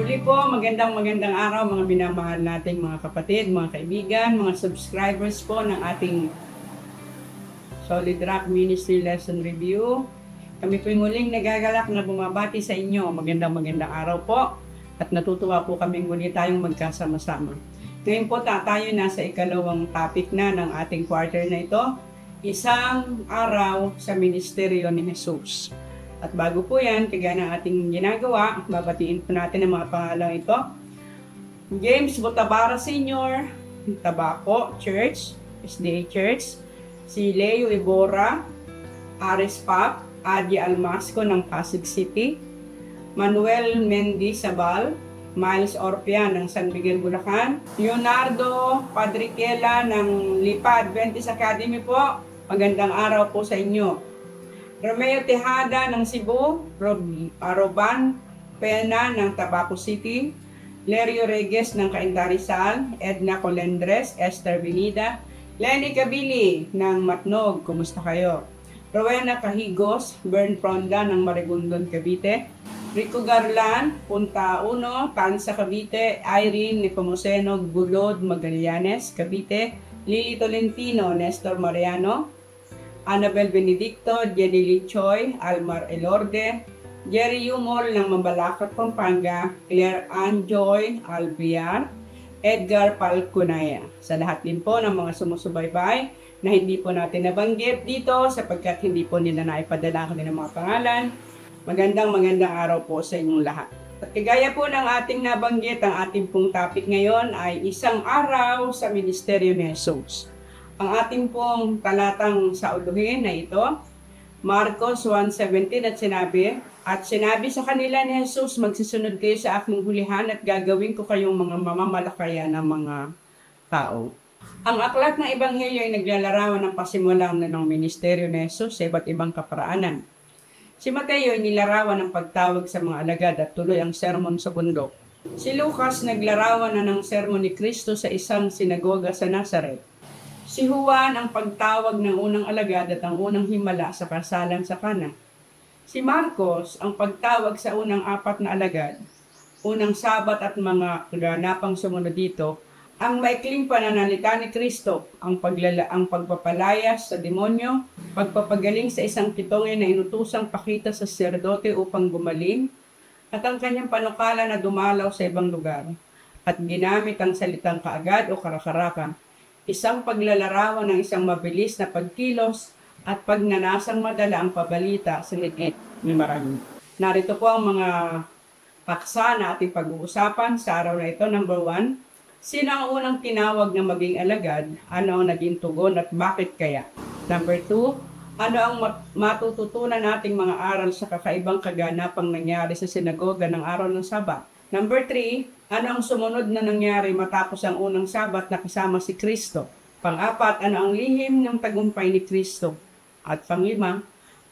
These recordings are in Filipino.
Muli po, magandang magandang araw mga minamahal nating mga kapatid, mga kaibigan, mga subscribers po ng ating Solid Rock Ministry Lesson Review. Kami po muling nagagalak na bumabati sa inyo. Magandang magandang araw po at natutuwa po kami muli tayong magkasama-sama. Ngayon po ta- tayo nasa ikalawang topic na ng ating quarter na ito, isang araw sa ministeryo ni Jesus. At bago po yan, kagaya ng ating ginagawa, babatiin po natin ang mga pangalang ito. James Botabara Sr., Tabaco Church, SDA Church, si Leo Ibora, Ares Pap, Adi Almasco ng Pasig City, Manuel Mendy Sabal, Miles Orpia ng San Miguel, Bulacan, Leonardo Padriquela ng Lipa Adventist Academy po. Magandang araw po sa inyo. Romeo Tejada ng Cebu, Rob, ah, Roban Pena ng Tabaco City, Lerio Reges ng Caintarizal, Edna Colendres, Esther Benida, Lenny Kabili ng Matnog, kumusta kayo? Rowena Kahigos, Bern Pronda ng Marigondon, Cavite, Rico Garlan, Punta Uno, Tansa Cavite, Irene Nepomuceno, Gulod Magallanes, Cavite, Lili Tolentino, Nestor Mariano, Annabel Benedicto, Jenny Lee Choi, Almar Elorde, Jerry Yumol ng Mambalacat, Pampanga, Claire Ann Joy Albiar, Edgar Palcunaya. Sa lahat din po ng mga sumusubaybay na hindi po natin nabanggit dito sapagkat hindi po nila naipadala ang kanilang mga pangalan. Magandang magandang araw po sa inyong lahat. At kagaya po ng ating nabanggit, ang ating pong topic ngayon ay isang araw sa Ministeryo ni Jesus. Ang ating pong talatang sa uluhin na ito, Marcos 1.17 at sinabi, At sinabi sa kanila ni Jesus, magsisunod kayo sa aking hulihan at gagawin ko kayong mga mamamalakaya ng mga tao. Ang aklat ng Ebanghelyo ay naglalarawan ng pasimulan na ng ministeryo ni Jesus sa iba't ibang kaparaanan. Si Mateo ay nilarawan ng pagtawag sa mga alagad at tuloy ang sermon sa bundok. Si Lucas naglarawan na ng sermon ni Kristo sa isang sinagoga sa Nazareth. Si Juan ang pagtawag ng unang alagad at ang unang himala sa kasalan sa Kana. Si Marcos ang pagtawag sa unang apat na alagad, unang sabat at mga kaganapang sumunod dito, ang maikling pananalita ni Kristo, ang, paglala, ang pagpapalayas sa demonyo, pagpapagaling sa isang kitongin na inutusang pakita sa serdote upang gumaling, at ang kanyang panukala na dumalaw sa ibang lugar, at ginamit ang salitang kaagad o karakarakan, isang paglalarawan ng isang mabilis na pagkilos at pagnanasang madala ang pabalita sa liit ni marami. Narito po ang mga paksa na ating pag-uusapan sa araw na ito. Number one, sino ang unang tinawag na maging alagad? Ano ang naging tugon at bakit kaya? Number two, ano ang mat- matututunan nating mga aral sa kakaibang kaganapang nangyari sa sinagoga ng araw ng Sabat? Number three, ano ang sumunod na nangyari matapos ang unang Sabat na kasama si Kristo? Pang-apat, ano ang lihim ng tagumpay ni Kristo? At panglima,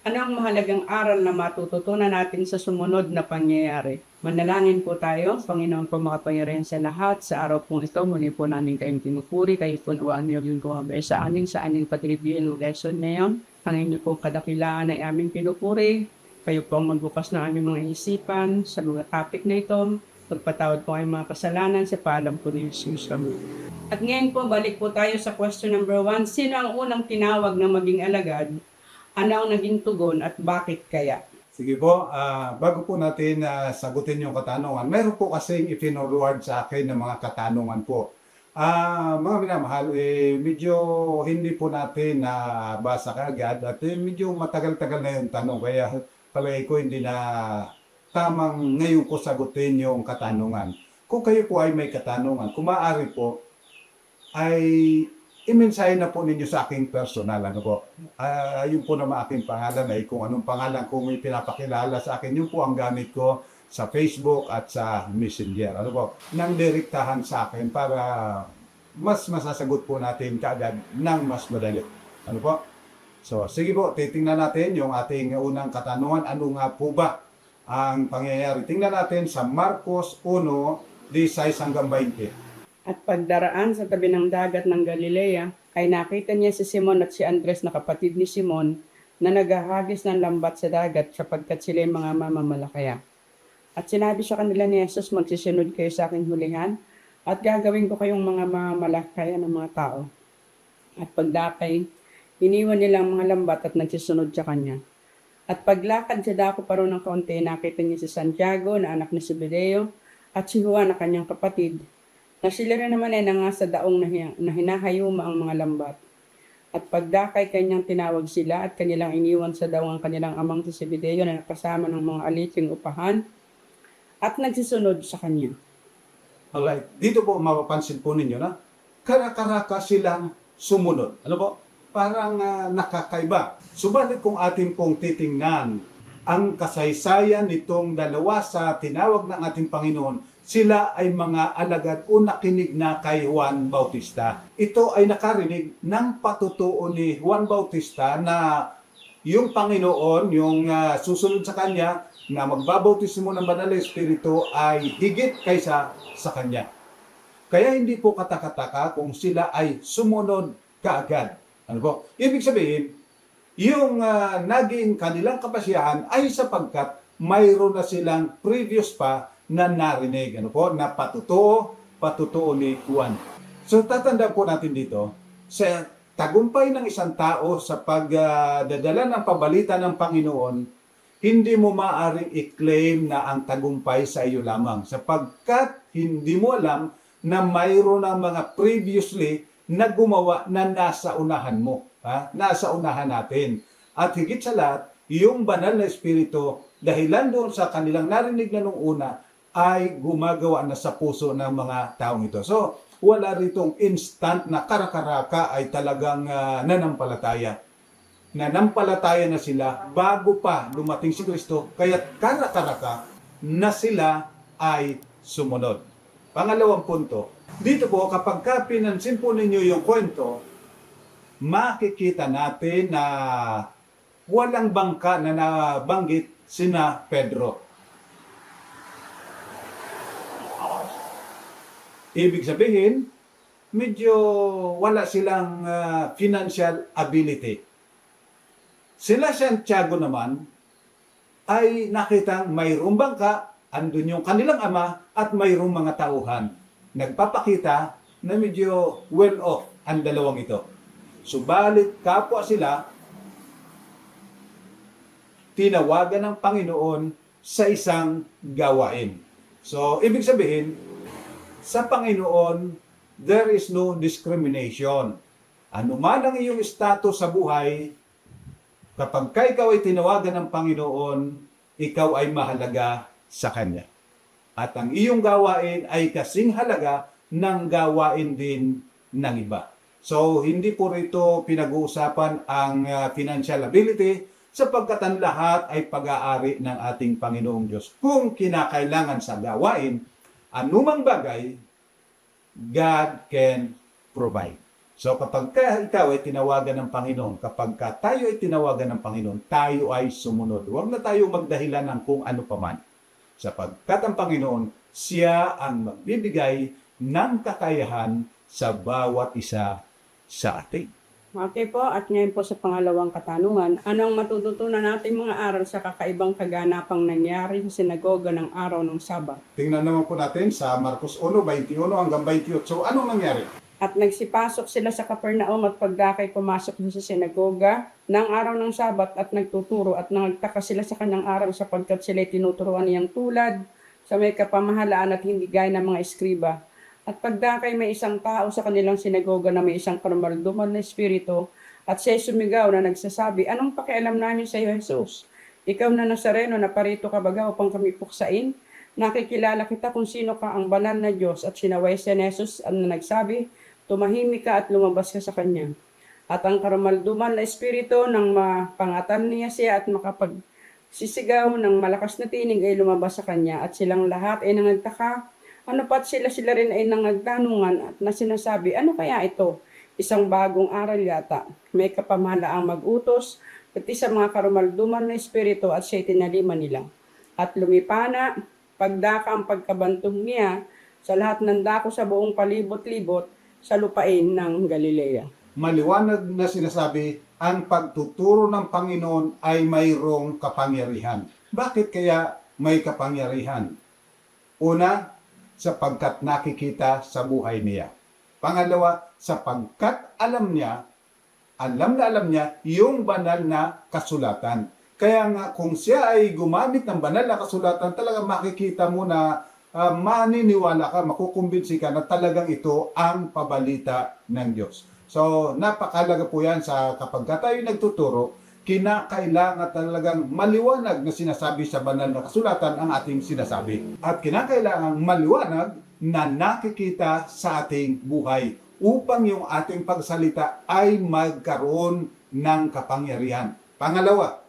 ano ang mahalagang aral na matututunan natin sa sumunod na pangyayari? Manalangin po tayo, Panginoon po makapangyarihan sa lahat. Sa araw pong ito, muli po namin kayong tinupuri, kayo po nawaan niyo yung kumabay sa amin, sa aming patribyan ng lesson na yun. Panginoon niyo po kadakilaan ay aming pinupuri. Kayo po ang magbukas ng aming mga isipan sa mga topic na ito. Pagpatawad po ay mga kasalanan sa paalam po ni Jesus kami. At ngayon po, balik po tayo sa question number one. Sino ang unang tinawag na maging alagad? Ano ang naging tugon at bakit kaya? Sige po, ah, bago po natin ah, sagutin yung katanungan, meron po kasing itinurward sa akin ng mga katanungan po. Ah, mga minamahal, eh, medyo hindi po natin na basa kagad at eh, medyo matagal-tagal na yung tanong kaya palagay ko hindi na tamang ngayon ko sagutin yung katanungan. Kung kayo po ay may katanungan, kung maaari po, ay imensahe na po ninyo sa aking personal. Ano po? Ah, yun po naman aking pangalan ay kung anong pangalan kung may pinapakilala sa akin, yun po ang gamit ko sa Facebook at sa Messenger. Ano po? Nang direktahan sa akin para mas masasagot po natin kaagad ng mas madali. Ano po? So, sige po, titingnan natin yung ating unang katanungan. Ano nga po ba ang pangyayari? Tingnan natin sa Marcos 1, 16 hanggang 20. At pagdaraan sa tabi ng dagat ng Galilea, ay nakita niya si Simon at si Andres na kapatid ni Simon na naghahagis ng lambat sa dagat sapagkat sila ay mga mamamalakaya. At sinabi sa kanila ni Jesus, magsisunod kayo sa aking hulihan at gagawin ko kayong mga mamalakayan ng mga tao. At pagdakay, iniwan nila ang mga lambat at nagsisunod sa kanya. At paglakad sa dako pa ng kaunti, nakita niya si Santiago na anak ni Zebedeo at si Juan na kanyang kapatid, na sila rin naman ay nangasa daong na hinahayuma ang mga lambat. At pagdakay kanyang tinawag sila at kanilang iniwan sa daw ang kanilang amang si Zebedeo na nakasama ng mga aliping upahan at nagsisunod sa kanya. Alright. Dito po mapapansin po ninyo na karakaraka silang sumunod. Ano po? Parang ah, nakakaiba. Subalit kung ating pong titingnan ang kasaysayan nitong dalawa sa tinawag ng ating Panginoon, sila ay mga alagad o nakinig na kay Juan Bautista. Ito ay nakarinig ng patutuo ni Juan Bautista na yung Panginoon, yung ah, susunod sa Kanya, na magbabautismo ng Banal na Espiritu ay higit kaysa sa Kanya. Kaya hindi po katakataka kung sila ay sumunod kaagad. Ano po? Ibig sabihin, yung ah, naging kanilang kapasyahan ay sapagkat mayroon na silang previous pa na narinig. Ano po? Na patutuo, patutuo ni Juan. So tatanda po natin dito, sa tagumpay ng isang tao sa pagdadala ng pabalita ng Panginoon, hindi mo maaring i-claim na ang tagumpay sa iyo lamang sapagkat hindi mo alam na mayroon ng mga previously na gumawa na nasa unahan mo. Ha? Nasa unahan natin. At higit sa lahat, yung banal na espiritu, dahilan doon sa kanilang narinig na nung una, ay gumagawa na sa puso ng mga taong ito. So, wala ritong instant na karakaraka ay talagang ah, nanampalataya nanampalataya na sila bago pa dumating si Kristo, kaya karakaraka na sila ay sumunod. Pangalawang punto, dito po kapag ka pinansin po ninyo yung kwento, makikita natin na walang bangka na nabanggit sina Pedro. Ibig sabihin, medyo wala silang ah, financial ability. Sila Santiago naman ay nakitang mayroong bangka, andun yung kanilang ama at mayroong mga tauhan. Nagpapakita na medyo well off ang dalawang ito. Subalit kapwa sila, tinawagan ng Panginoon sa isang gawain. So, ibig sabihin, sa Panginoon, there is no discrimination. Ano man ang iyong status sa buhay, kapag ka ikaw ay tinawagan ng Panginoon, ikaw ay mahalaga sa Kanya. At ang iyong gawain ay kasing halaga ng gawain din ng iba. So, hindi po rito pinag-uusapan ang uh, financial ability sapagkat ang lahat ay pag-aari ng ating Panginoong Diyos. Kung kinakailangan sa gawain, anumang bagay, God can provide. So kapag ka, ikaw ay tinawagan ng Panginoon, kapag ka tayo ay tinawagan ng Panginoon, tayo ay sumunod. Huwag na tayo magdahilan ng kung ano paman. Sapagkat ang Panginoon, siya ang magbibigay ng kakayahan sa bawat isa sa atin. Okay po, at ngayon po sa pangalawang katanungan, anong matututunan natin mga aral sa kakaibang kaganapang nangyari sa sinagoga ng araw ng Sabat? Tingnan naman po natin sa Marcos 1, 21 hanggang 28. So anong nangyari? At nagsipasok sila sa Capernaum at pagdakay pumasok na sa sinagoga ng araw ng Sabat at nagtuturo at nagtaka sila sa kanyang araw sapagkat sila tinuturuan niyang tulad sa may kapamahalaan at hindi gaya ng mga eskriba. At pagdakay may isang tao sa kanilang sinagoga na may isang karumalduman na espiritu at siya sumigaw na nagsasabi, Anong pakialam namin sa iyo, Jesus? Ikaw na Nazareno na parito ka baga upang kami puksain? Nakikilala kita kung sino ka ang banal na Diyos at sinaway si Jesus at na nagsabi, tumahimik ka at lumabas ka sa kanya. At ang karumalduman na espiritu ng mapangatan niya siya at makapagsisigaw ng malakas na tinig ay lumabas sa kanya at silang lahat ay nangagtaka. Ano pat sila sila rin ay nangagtanungan at na sinasabi, ano kaya ito? Isang bagong aral yata. May kapamahalaang mag-utos pati sa mga karumalduman na espiritu at siya tinalima nila. At lumipana, pagdaka ang pagkabantong niya sa lahat ng dako sa buong palibot-libot sa lupain ng Galilea. Maliwanag na sinasabi, ang pagtuturo ng Panginoon ay mayroong kapangyarihan. Bakit kaya may kapangyarihan? Una, sapagkat nakikita sa buhay niya. Pangalawa, sapagkat alam niya, alam na alam niya yung banal na kasulatan. Kaya nga kung siya ay gumamit ng banal na kasulatan, talaga makikita mo na ah, maniniwala ka, makukumbinsi ka na talagang ito ang pabalita ng Diyos. So, napakalaga po yan sa kapag ka tayo nagtuturo, kinakailangan talagang maliwanag na sinasabi sa banal na kasulatan ang ating sinasabi. At kinakailangan maliwanag na nakikita sa ating buhay upang yung ating pagsalita ay magkaroon ng kapangyarihan. Pangalawa,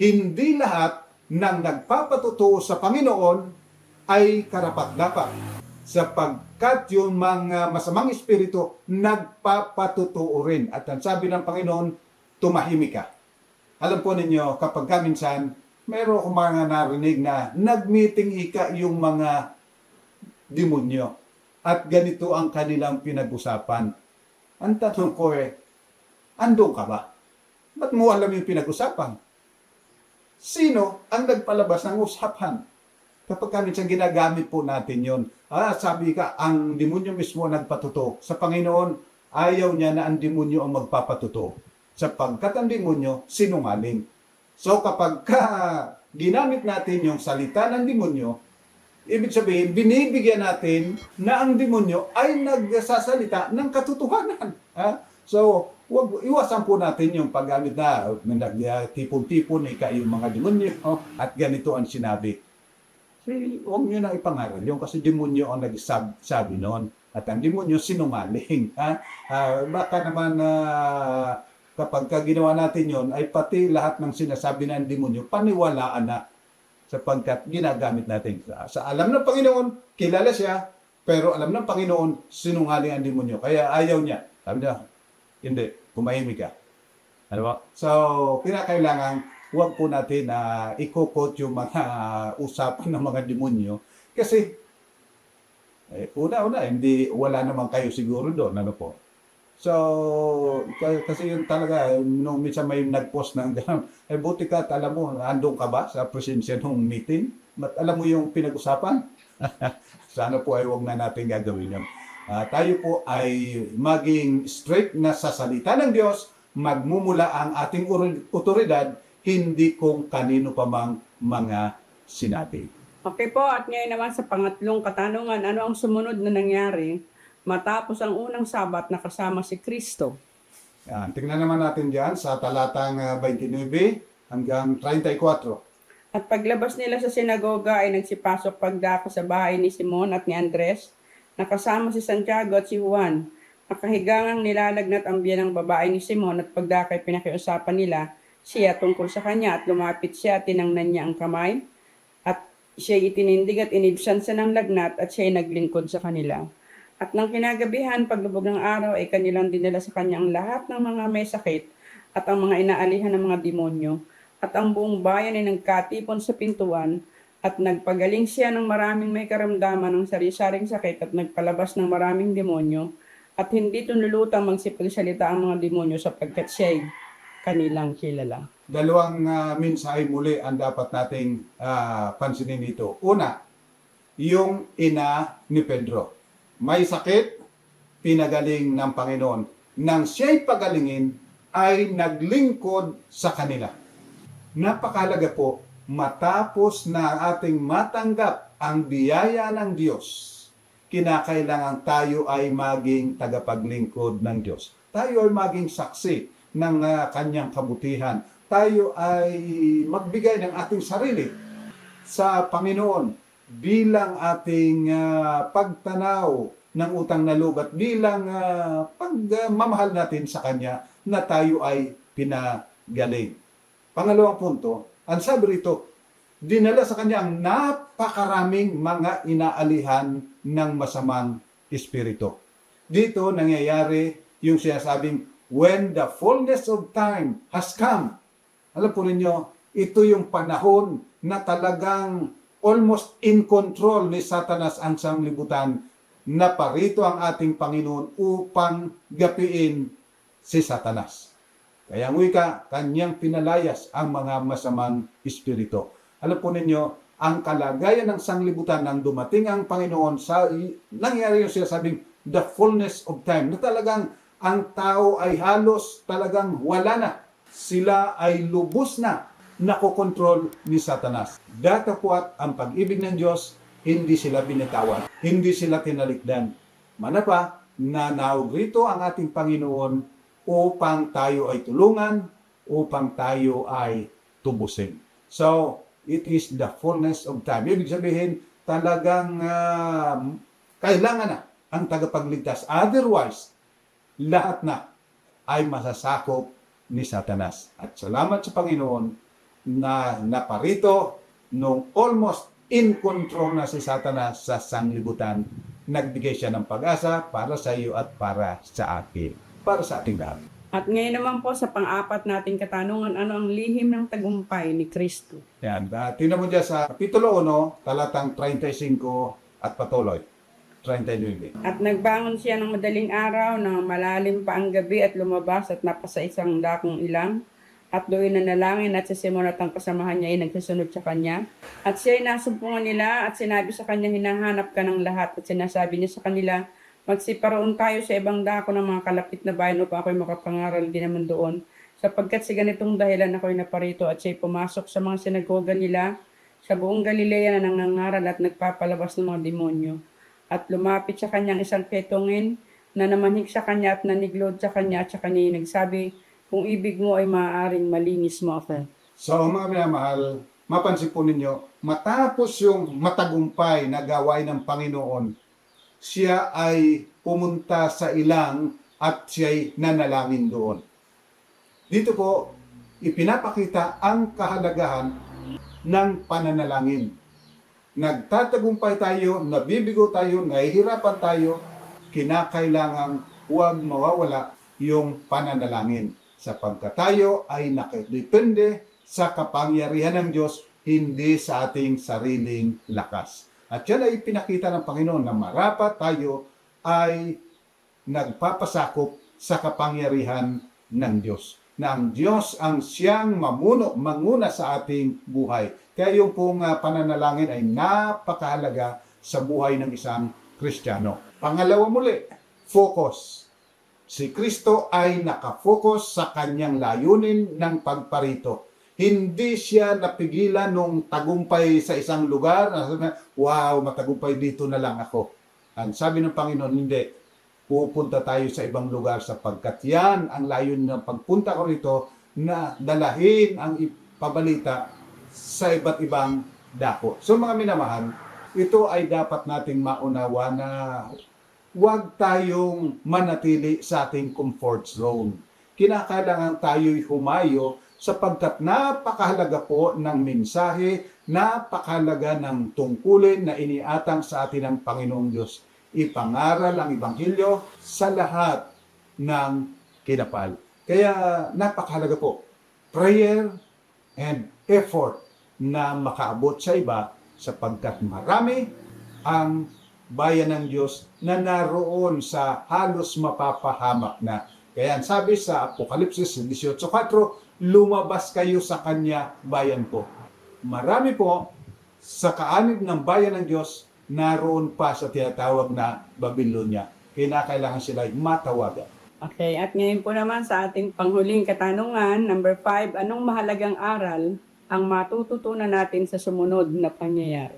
hindi lahat ng nagpapatutuo sa Panginoon ay karapat-dapat sapagkat yung mga masamang espiritu nagpapatutuo rin. At ang sabi ng Panginoon, tumahimik ka. Alam po ninyo, kapag ka minsan, meron akong mga narinig na nag-meeting ika yung mga demonyo. At ganito ang kanilang pinag-usapan. Ang tanong ko eh, andun ka ba? Ba't mo alam yung pinag-usapan? Sino ang nagpalabas ng usapan? Kapag ka minsan ginagamit po natin yon, ah, sabi ka, ang demonyo mismo nagpatuto. Sa Panginoon, ayaw niya na ang demonyo ang magpapatuto. Sapagkat ang demonyo, sinungaling. So kapag ka ginamit natin yung salita ng demonyo, ibig sabihin, binibigyan natin na ang demonyo ay nagsasalita ng katotohanan. Ha? So, wag, iwasan po natin yung paggamit na nagtipon-tipon ika yung mga demonyo at ganito ang sinabi. Kasi huwag nyo na ipangaral yun kasi demonyo ang nagsabi noon. At ang demonyo sinungaling. Ha? Ah, baka naman na kapag ka ginawa natin yon ay pati lahat ng sinasabi ng demonyo, paniwalaan na sapagkat ginagamit natin. Sa, sa alam ng Panginoon, kilala siya, pero alam ng Panginoon, sinungaling ang demonyo. Kaya ayaw niya. Sabi niya, hindi, kumahimik ka. Ano ba? So, kinakailangan huwag po natin na ikokot yung mga usapan ng mga demonyo kasi eh, una-una, hindi, wala naman kayo siguro doon, ano po. So, kasi yun talaga, nung minsan may nag-post ng gano'n, eh buti ka, alam mo, andun ka ba sa presensya ng meeting? Ba't alam mo yung pinag-usapan? Sana po ay huwag na natin gagawin yun. Ah, tayo po ay maging straight na sa salita ng Diyos, magmumula ang ating otoridad, hindi kung kanino pa mang mga sinabi. Okay po, at ngayon naman sa pangatlong katanungan, ano ang sumunod na nangyari matapos ang unang sabat na kasama si Kristo? Yan, tingnan naman natin diyan sa talatang ah, 29 hanggang 34. At paglabas nila sa sinagoga ay nagsipasok pagdako sa bahay ni Simon at ni Andres, nakasama si Santiago at si Juan. Nakahigangang nilalagnat ang biyan ng babae ni Simon at pagdakay pinakiusapan nila siya tungkol sa kanya at lumapit siya at tinangnan niya ang kamay at siya itinindig at inibsan sa ng lagnat at siya naglingkod sa kanila. At nang kinagabihan, paglubog ng araw, ay kanilang dinala sa kanya ang lahat ng mga may sakit at ang mga inaalihan ng mga demonyo. At ang buong bayan ay nagkatipon sa pintuan at nagpagaling siya ng maraming may karamdaman ng sari-saring sakit at nagpalabas ng maraming demonyo at hindi tunulutang magsipagsalita ang mga demonyo sapagkat siya ay kanilang kilala. Dalawang uh, mensahe muli ang dapat nating ah, pansinin dito. Una, yung ina ni Pedro. May sakit, pinagaling ng Panginoon. Nang siya'y pagalingin, ay naglingkod sa kanila. Napakalaga po, matapos na ating matanggap ang biyaya ng Diyos, kinakailangan tayo ay maging tagapaglingkod ng Diyos. Tayo ay maging saksi ng ah, kanyang kabutihan. Tayo ay magbigay ng ating sarili sa Panginoon bilang ating ah, pagtanaw ng utang na loob at bilang ah, pagmamahal natin sa Kanya na tayo ay pinagaling. Pangalawang punto, ang sabi rito, dinala sa Kanya ang napakaraming mga inaalihan ng masamang espiritu. Dito nangyayari yung sinasabing, when the fullness of time has come. Alam po ninyo, ito yung panahon na talagang almost in control ni Satanas ang sanglibutan na parito ang ating Panginoon upang gapiin si Satanas. Kaya ang wika, kanyang pinalayas ang mga masamang espiritu. alam po ninyo, ang kalagayan ng sanglibutan nang dumating ang Panginoon sa nangyari yung sinasabing the fullness of time na talagang ang tao ay halos talagang wala na. Sila ay lubos na nakokontrol ni Satanas. Datapwat ang pag-ibig ng Diyos, hindi sila binitawan, hindi sila tinalikdan. Manapa, na rito ang ating Panginoon upang tayo ay tulungan, upang tayo ay tubusin. So, it is the fullness of time. Ibig sabihin, talagang ah, kailangan na ang tagapagligtas. Otherwise, lahat na ay masasakop ni Satanas. At salamat sa Panginoon na naparito nung almost in control na si Satanas sa sanglibutan. Nagbigay siya ng pag-asa para sa iyo at para sa akin. Para sa ating lahat. At ngayon naman po sa pang-apat nating katanungan, ano ang lihim ng tagumpay ni Kristo? Yan. Uh, tingnan mo dyan sa Kapitulo 1, talatang 35 at patuloy. 39. At nagbangon siya ng madaling araw nang malalim pa ang gabi at lumabas at napasa isang dakong ilang. At doon na nalangin at si Simon at ang kasamahan niya ay nagsusunod sa kanya. At siya ay nasumpungan nila at sinabi sa kanya, hinahanap ka ng lahat. At sinasabi niya sa kanila, magsiparoon tayo sa ibang dako ng mga kalapit na bayan upang ako'y makapangaral din naman doon. Sapagkat sa ganitong dahilan ako'y naparito at siya'y pumasok sa mga sinagoga nila sa buong Galilea na nangangaral at nagpapalabas ng mga demonyo. At lumapit sa kanyang isang ketongin na namanhik sa kanya at naniglod sa kanya at sa kanya ay nagsabi, kung ibig mo ay maaaring malinis mo ako. So, mga minamahal, mapansin po ninyo, matapos yung matagumpay na gawain ng Panginoon, siya ay pumunta sa ilang at siya'y nanalangin doon. Dito po, ipinapakita ang kahalagahan ng pananalangin. Nagtatagumpay tayo, nabibigo tayo, nahihirapan tayo, kinakailangang huwag mawawala yung pananalangin sapagkat tayo ay nakadepende sa kapangyarihan ng Diyos, hindi sa ating sariling lakas. At yan ay pinakita ng Panginoon na marapat tayo ay nagpapasakop sa kapangyarihan ng Diyos. Na Diyos ang siyang mamuno, manguna sa ating buhay. Kaya yung pong ah, pananalangin ay napakahalaga sa buhay ng isang Kristiyano. Pangalawa muli, focus. Si Kristo ay nakafocus sa kanyang layunin ng pagparito. Hindi siya napigilan nung tagumpay sa isang lugar. Wow, matagumpay dito na lang ako. Ang sabi ng Panginoon, hindi. Pupunta tayo sa ibang lugar sapagkat yan ang layunin ng pagpunta ko rito na dalahin ang ipabalita sa iba't ibang dako. So mga minamahal, ito ay dapat nating maunawa na huwag tayong manatili sa ating comfort zone. Kinakailangan tayo'y humayo sapagkat napakahalaga po ng mensahe, napakahalaga ng tungkulin na iniatang sa atin ng Panginoong Diyos. Ipangaral ang Ebanghelyo sa lahat ng kinapal. Kaya napakahalaga po, prayer and effort na makaabot sa iba sapagkat marami ang bayan ng Diyos na naroon sa halos mapapahamak na. Kaya sabi sa Apokalipsis 18.4, lumabas kayo sa kanya bayan ko. Marami po sa kaanib ng bayan ng Diyos naroon pa sa tinatawag na Babylonia. Kinakailangan sila matawagan. Okay, at ngayon po naman sa ating panghuling katanungan, number 5, anong mahalagang aral ang matututunan natin sa sumunod na pangyayari?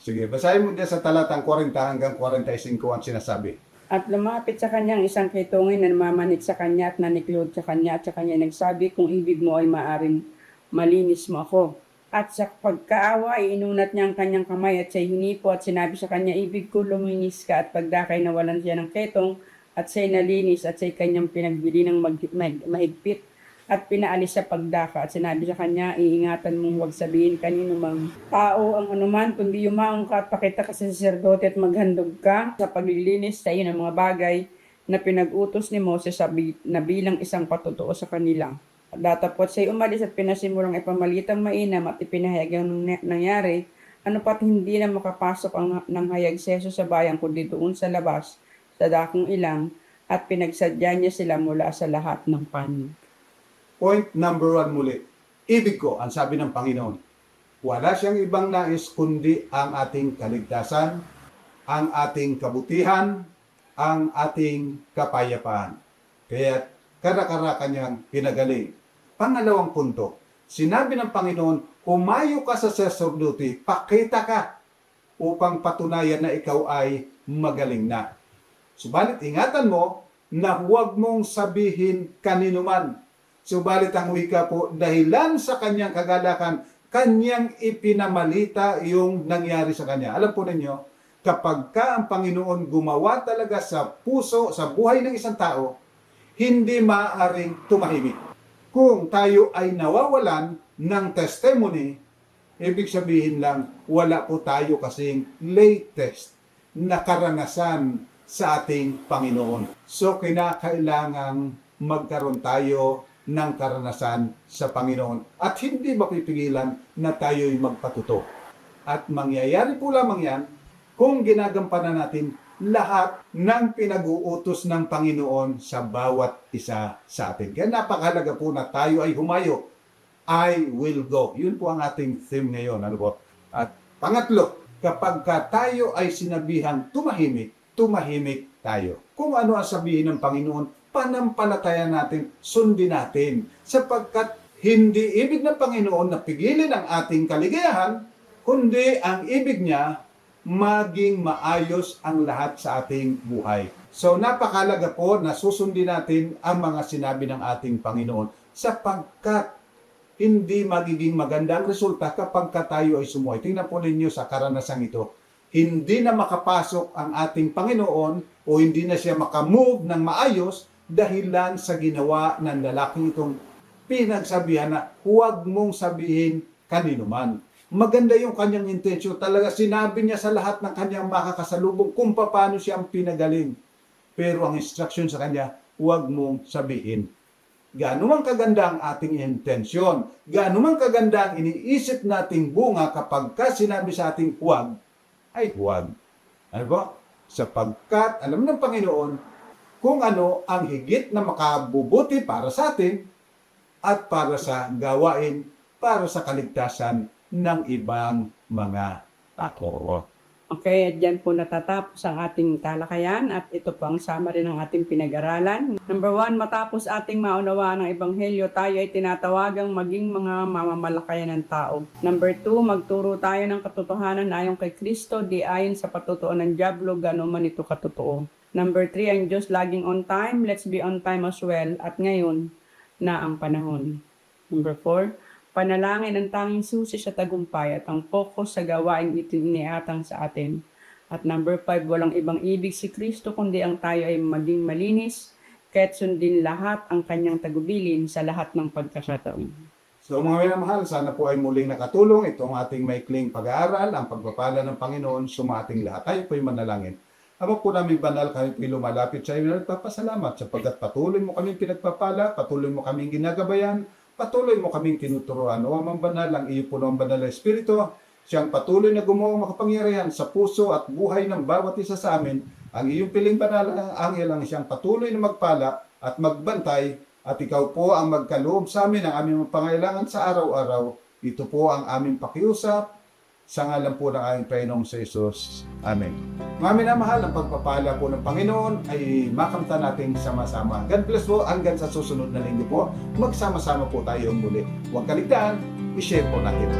Sige, basahin mo dyan sa talatang 40 hanggang 45 ang sinasabi. At lumapit sa kanyang isang kitungin na namamanit sa kanya at naniklod sa kanya at sa kanya nagsabi, kung ibig mo ay maaring malinis mo ako. At sa pagkaawa, ay inunat niya ang kanyang kamay at siya'y hinipo at sinabi sa kanya, ibig ko luminis ka at pagdakay nawalan siya ng ketong at siya'y nalinis at siya'y kanyang pinagbili ng mahigpit at pinaalis sa pagdaka at sinabi sa kanya, iingatan mong huwag sabihin kanino mang tao ang anuman, kundi yumaong ka at pakita ka sa saserdote at maghandog ka sa paglilinis sa iyo ng mga bagay na pinag-utos ni Moses sa na bilang isang patutuo sa kanila. At datapot siya'y umalis at pinasimulang ipamalitang mainam at ipinahayag ang nang- nangyari, ano pat hindi na makapasok ang ng hayag seso sa bayan kundi doon sa labas, sa dakong ilang, at pinagsadya niya sila mula sa lahat ng panig. Point number one muli. Ibig ko, ang sabi ng Panginoon, Wala siyang ibang nais kundi ang ating kaligtasan, ang ating kabutihan, ang ating kapayapaan. Kaya kara-kara kanyang pinagaling. Pangalawang punto, sinabi ng Panginoon, umayo ka sa sacerdote, pakita ka upang patunayan na ikaw ay magaling na. Subalit ingatan mo na huwag mong sabihin kanino man. Subalit ang wika po, dahilan sa kanyang kagalakan, kanyang ipinamalita yung nangyari sa kanya. Alam po ninyo, kapag ka ang Panginoon gumawa talaga sa puso, sa buhay ng isang tao, hindi maaaring tumahimik. Kung tayo ay nawawalan ng testimony, ibig sabihin lang, wala po tayo kasing latest na karanasan sa ating Panginoon. So, kinakailangang magkaroon tayo ng karanasan sa Panginoon at hindi mapipigilan na tayo'y magpatuto. At mangyayari po lamang yan kung ginagampanan natin lahat ng pinag-uutos ng Panginoon sa bawat isa sa atin. Kaya napakahalaga po na tayo ay humayo. I will go. Yun po ang ating theme ngayon. Ano po? At pangatlo, kapag ka tayo ay sinabihang tumahimik, tumahimik tayo. Kung ano ang sabihin ng Panginoon, panampalataya natin, sundin natin. Sapagkat hindi ibig ng Panginoon na pigilin ang ating kaligayahan, kundi ang ibig niya maging maayos ang lahat sa ating buhay. So napakalaga po na susundin natin ang mga sinabi ng ating Panginoon sapagkat hindi magiging maganda ang resulta kapag ka tayo ay sumuhay. Tingnan po ninyo sa karanasang ito. Hindi na makapasok ang ating Panginoon o hindi na siya makamove ng maayos dahilan sa ginawa ng lalaking itong pinagsabihan na huwag mong sabihin kanino man. Maganda yung kanyang intensyon. Talaga sinabi niya sa lahat ng kanyang makakasalubong kung paano siya ang pinagaling. Pero ang instruction sa kanya, huwag mong sabihin. Gaano man kaganda ang ating intensyon, gaano man kaganda ang iniisip nating bunga kapag ka sinabi sa ating huwag, ay huwag. Ano ba? Sapagkat alam ng Panginoon kung ano ang higit na makabubuti para sa atin at para sa gawain para sa kaligtasan ng ibang mga tao. Okay, at dyan po natatapos ang ating talakayan at ito po ang summary ng ating pinag-aralan. Number one, matapos ating maunawaan ng Ebanghelyo, tayo ay tinatawagang maging mga mamamalakayan ng tao. Number two, magturo tayo ng katotohanan na ayon kay Kristo, di ayon sa patutuo ng Diablo, gano'n man ito katotoo. Number three, ang Diyos laging on time, let's be on time as well. At ngayon na ang panahon. Number four, Panalangin ang tanging susi sa tagumpay at ang focus sa gawaing itiniatang sa atin. At number five, walang ibang ibig si Kristo kundi ang tayo ay maging malinis, kaya't sundin lahat ang kanyang tagubilin sa lahat ng pagkakataon. So mga minamahal, sana po ay muling nakatulong itong ating maikling pag-aaral, ang pagpapala ng Panginoon sumating lahat. Tayo po'y manalangin. Ama po namin banal, kami po'y lumalapit sa iyo na nagpapasalamat sapagkat patuloy mo kaming pinagpapala, patuloy mo kaming ginagabayan, patuloy mo kaming tinuturuan. O amang banal, ang iyo po ng banal na Espiritu, siyang patuloy na gumawa makapangyarihan sa puso at buhay ng bawat isa sa amin. Ang iyong piling banal ang anghel ang siyang patuloy na magpala at magbantay at ikaw po ang magkaloob sa amin ang aming pangailangan sa araw-araw. Ito po ang aming pakiusap sa ngalan po ng aming Panginoong sa Jesus. Amen. Mga minamahal, ang pagpapala po ng Panginoon ay makamta nating sama-sama. God bless po hanggang sa susunod na linggo po. Magsama-sama po tayo muli. Huwag kaligtaan, i-share po natin.